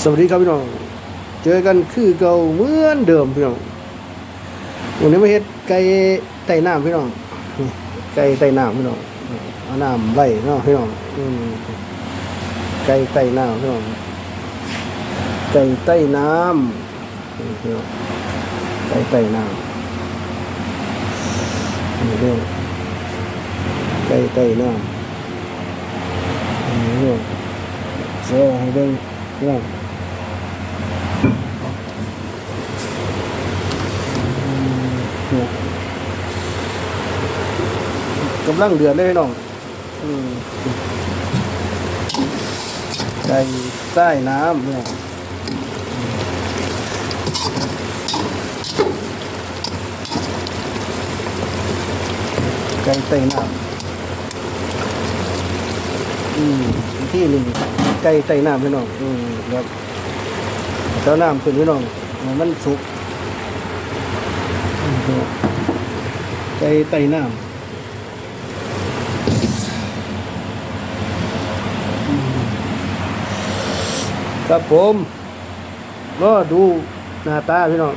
สวัสดีครับพี่น้อง เจอกันคือเก่าเหมือนเดิมพี่น้องวันนี้มาเฮ็ดไก่ไต่น้ำพี่น้อง ไก่ไต่น้ำพี่น้องเอาน้ำไหลเนาะพี่น้องไก่ไต่น้ำพี่น้อง ไก่ไต่น้ำพี่น้องไก่ไต่น้ำนี่พี่น้องไก่ไต่น้ำนี่พี่น้องโซ่ให้เรื่อง เนี่ยกำลังเดือดเลยพี่น้องอืมไก่ใต้น้ำเนี่ยไก่ใต้น้ำอืมอีก ที่หนึ่งไก่ใต้น้ำพี่น้องอืมครับเจ้าน้ำขึ้นพี่น้องมันสุกใจไต่น้ำครับผม ก็ดูหน้าตาพี่น้อง